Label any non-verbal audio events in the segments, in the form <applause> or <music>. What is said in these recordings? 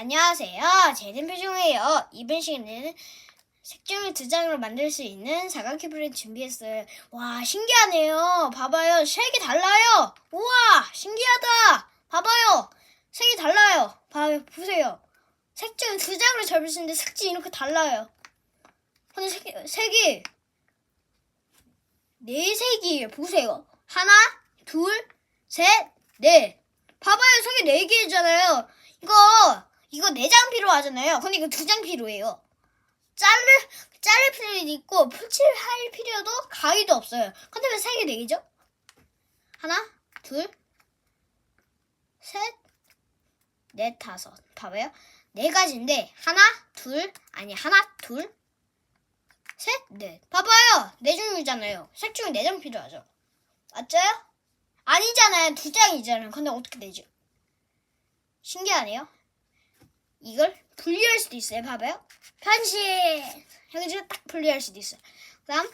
안녕하세요. 제든 표정이에요. 이번 시간에는 색종이 두 장으로 만들 수 있는 사각 큐브를 준비했어요. 와, 신기하네요. 봐봐요. 색이 달라요. 우와, 신기하다. 봐봐요. 색이 달라요. 봐요, 보세요. 색종이 두 장으로 잡을 수 있는데 색이 이렇게 달라요. 근데 색, 색이 네 색이에요. 보세요. 하나, 둘, 셋, 넷. 봐봐요. 색이 네 개잖아요. 이거 이거 네 장 필요하잖아요. 근데 이거 두 장 필요해요. 자를 자를 필요도 있고 풀칠할 필요도 가위도 없어요. 근데 왜 세개네 개죠? 하나, 둘, 셋, 넷, 다섯. 봐봐요. 네 가지인데 하나, 둘, 아니 하나, 둘, 셋, 넷. 봐봐요. 네 종류잖아요. 색 중에 네 장 필요하죠. 맞죠요? 아니잖아요. 두 장이잖아요. 근데 어떻게 되죠? 신기하네요. 이걸 분리할 수도 있어요. 봐봐요. 편식. 여기 딱 분리할 수도 있어요. 그 다음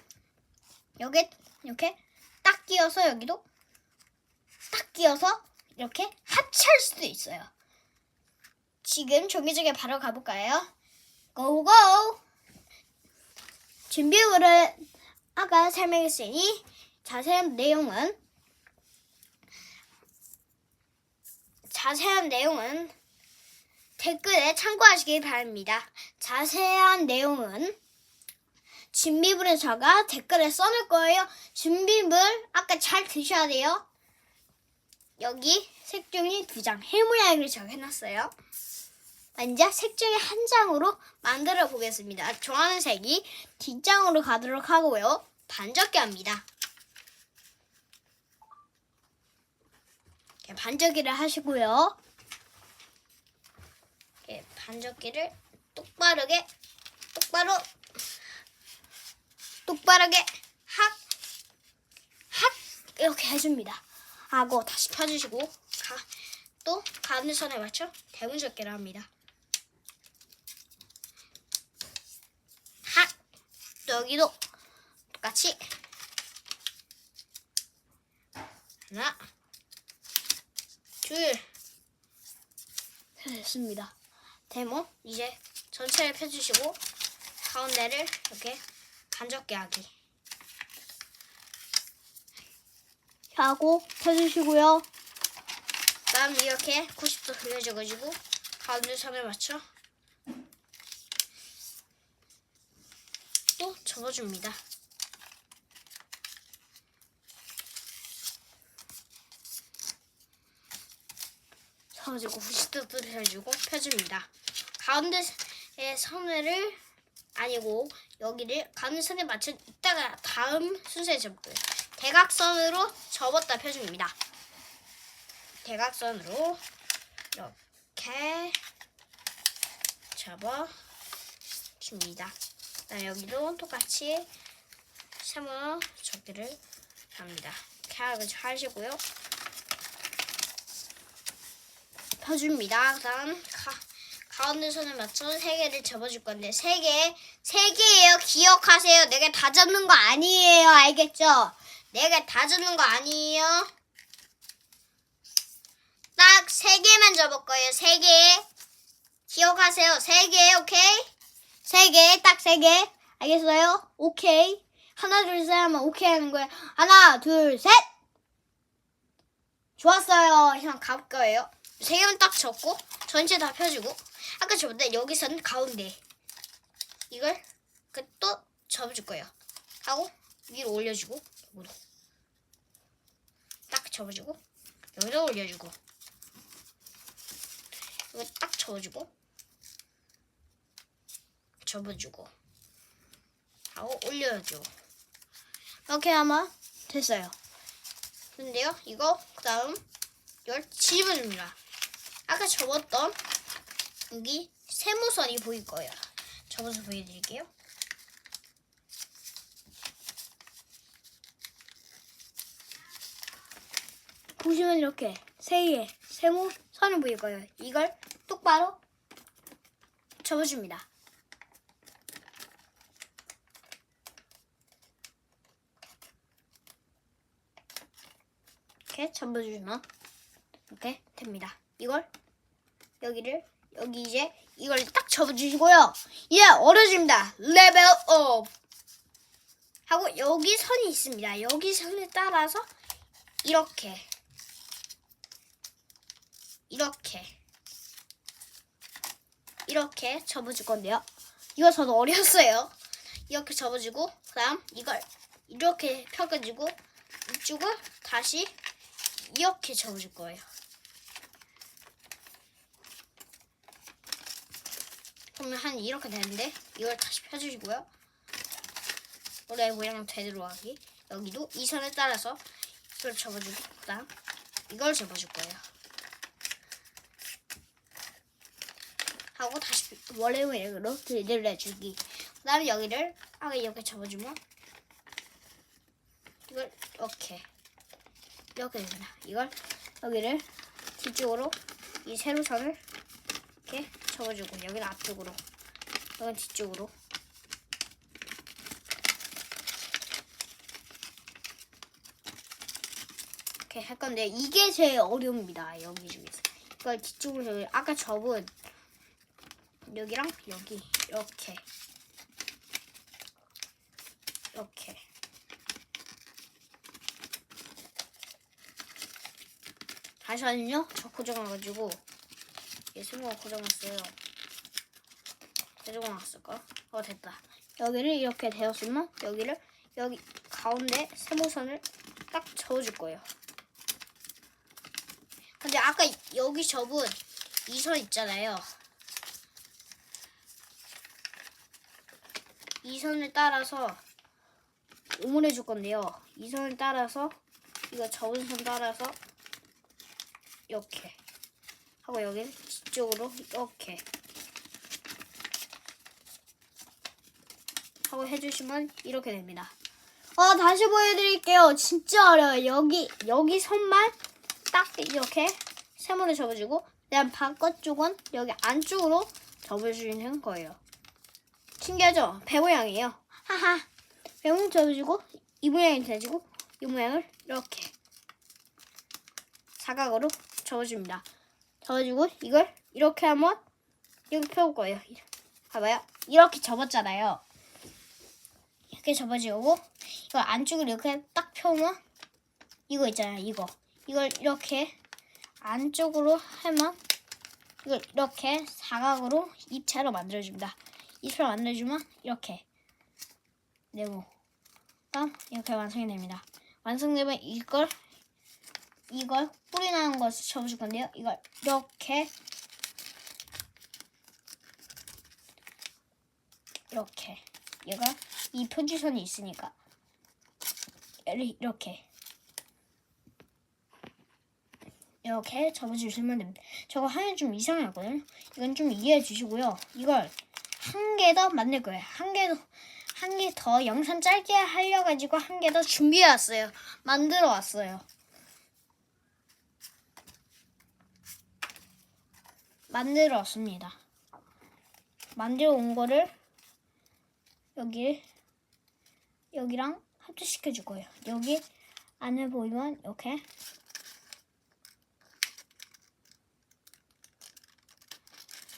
여기 이렇게 딱 끼워서 여기도 딱 끼워서 이렇게 합치할 수도 있어요. 지금 종이쪽에 바로 가볼까요? 고고! 준비물은 아까 설명했으니 자세한 내용은 자세한 내용은 댓글에 참고하시기 바랍니다. 자세한 내용은 준비물은 제가 댓글에 써놓을 거예요. 준비물 아까 잘 드셔야 돼요. 여기 색종이 두 장, 해 모양을 제가 해놨어요. 먼저 색종이 한 장으로 만들어 보겠습니다. 좋아하는 색이 뒷장으로 가도록 하고요. 반죽기 합니다. 반죽기를 하시고요. 반죽기를 똑바르게 똑바로 똑바르게 학, 학 이렇게 해줍니다. 하고 다시 펴주시고 가, 또 가운데선에 맞춰 대문적기를 합니다. 학또 여기도 똑같이 하나 둘 됐습니다. 데모 이제 전체를 펴주시고 가운데를 이렇게 반죽게 하기 하고 펴주시고요. 그다음 이렇게 90도 돌려줘가지고 가운데 선을 맞춰 또 접어줍니다. 접어주고 90도 돌려주고 펴줍니다. 가운데에 선을 아니고 여기를 가운데 선에 맞춰 이따가 다음 순서에 접고요. 대각선으로 접었다 펴줍니다. 대각선으로 이렇게 접어 줍니다. 그다음 여기도 똑같이 세모 접기를 합니다. 이렇게 하시고요. 펴줍니다. 그다음 가, 가운데 선을 맞춰 세 개를 접어줄 건데 세 개, 세 개예요. 기억하세요. 내가 다 접는 거 아니에요. 알겠죠? 내가 다 접는 거 아니에요. 딱 세 개만 접을 거예요. 세 개. 기억하세요. 세 개, 오케이? 세 개, 딱 세 개. 알겠어요? 오케이. 하나, 둘, 셋 하면 오케이 하는 거예요. 하나, 둘, 셋! 좋았어요. 그냥 가볼 거예요. 세 개만 딱 접고, 전체 다 펴주고, 아까 접었는데 여기서는 가운데. 이걸 그또 접어줄 거예요. 하고, 위로 올려주고, 여기도. 딱 접어주고, 여기도 올려주고. 이거 딱 접어주고, 접어주고, 하고 올려줘. 이렇게 하면 됐어요. 근데요, 이거 그 다음 이걸 집어줍니다. 아까 접었던 여기 세모선이 보일 거예요. 접어서 보여드릴게요. 보시면 이렇게 세 개의 세모선이 보일 거예요. 이걸 똑바로 접어줍니다. 이렇게 접어주면 이렇게 됩니다. 이걸 여기를 여기 이제 이걸 딱 접어주시고요. 이제 어려집니다. 레벨 업. 하고 여기 선이 있습니다. 여기 선을 따라서 이렇게 이렇게 이렇게 접어줄 건데요. 이거 저도 어려웠어요. 이렇게 접어주고 그다음 이걸 이렇게 펴가지고 이쪽을 다시 이렇게 접어줄 거예요. 그러면 한 이렇게 되는데 이걸 다시 펴주시고요. 원래 모양 되도록 하기. 여기도 이 선을 따라서 이걸 접어주고 그다음 이걸 접어줄 거예요. 하고 다시 원래 모양으로 들려주기. 그다음에 여기를 아까 이렇게 접어주면 이걸 이렇게 이렇게 됩니다. 이걸 여기를 뒤쪽으로 이 세로선을 이렇게 접어주고 여기는 앞쪽으로. 여기는 뒤쪽으로. 이렇게 할 건데 이게 제일 어려웁니다. 여기 중에서. 이걸 뒤쪽으로 아까 접은 여기랑 여기 이렇게. 이렇게. 다시는요? 저 고정해가지고 얘 스모가 고정했어요 가지고 나왔을까? 어 됐다 여기를 이렇게 되었으면 여기를 여기 가운데 세모선을 딱 접어줄 거예요 근데 아까 여기 접은 이 선 있잖아요 이 선을 따라서 오므려 줄 건데요. 이 선을 따라서 이거 접은 선 따라서 이렇게 하고 여기 뒤쪽으로 이렇게 하고 해주시면 이렇게 됩니다. 어 다시 보여드릴게요. 진짜 어려워요. 여기 여기 선만 딱 이렇게 세모를 접어주고 그다음 바깥쪽은 여기 안쪽으로 접어주는 거예요. 신기하죠? 배 모양이에요. 하하. 배 모양 접어주고 이 모양이 돼지고 이 모양을 이렇게 사각으로 접어줍니다. 접어주고 이걸 이렇게 하면 이렇게 펴올 거예요. 봐봐요. 이렇게 접었잖아요. 이렇게 접어주고 이걸 안쪽으로 이렇게 딱 펴면 이거 있잖아요. 이거 이걸 이렇게 안쪽으로 하면 이걸 이렇게 사각으로 입체로 만들어줍니다. 입체로 만들어주면 이렇게 네모 다음 이렇게 완성이 됩니다. 완성되면 이걸 이걸 뿌리 나는 것을 접어줄 건데요. 이걸 이렇게 이렇게 얘가 이 표지선이 있으니까 이렇게 이렇게 접어주시면 됩니다. 저거 하면 좀 이상하거든요. 이건 좀 이해해 주시고요. 이걸 한 개 더 만들 거예요. 한 개 더, 한 개 더 영상 짧게 하려가지고 한 개 더 준비해 왔어요. 만들어 왔어요. 만들어 왔습니다. 만들어 온 거를 여기 여기랑 합체시켜 줄 거예요. 여기 안에 보이면 이렇게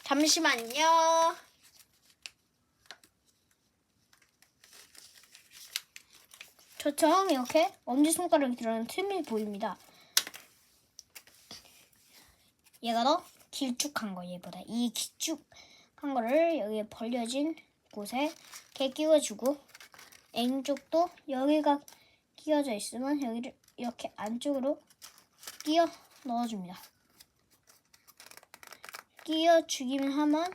잠시만요. 저처럼 이렇게 엄지손가락이 들어가는 틈이 보입니다. 얘가 더 길쭉한 거 얘보다 이 길쭉한 거를 여기 벌려진 곳에 이렇게 끼워주고 왼쪽도 여기가 끼워져 있으면 여기를 이렇게 안쪽으로 끼워 넣어줍니다. 끼워주기만 하면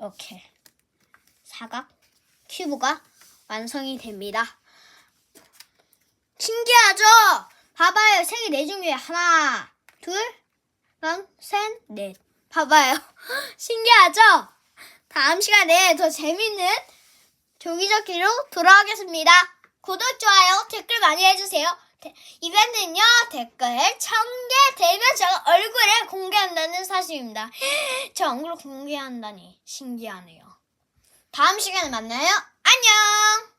이렇게 사각 큐브가 완성이 됩니다. 신기하죠? 봐봐요. 세개네 중에 하나, 둘, 셋, 넷. 봐봐요. <laughs> 신기하죠? 다음 시간에 더 재밌는 조기조기로 돌아오겠습니다. 구독, 좋아요, 댓글 많이 해주세요. 데- 이벤트는요, 댓글 1000개 되면 제가 얼굴을 공개한다는 사실입니다. <gasps> 제 얼굴을 공개한다니 신기하네요. 다음 시간에 만나요. 안녕!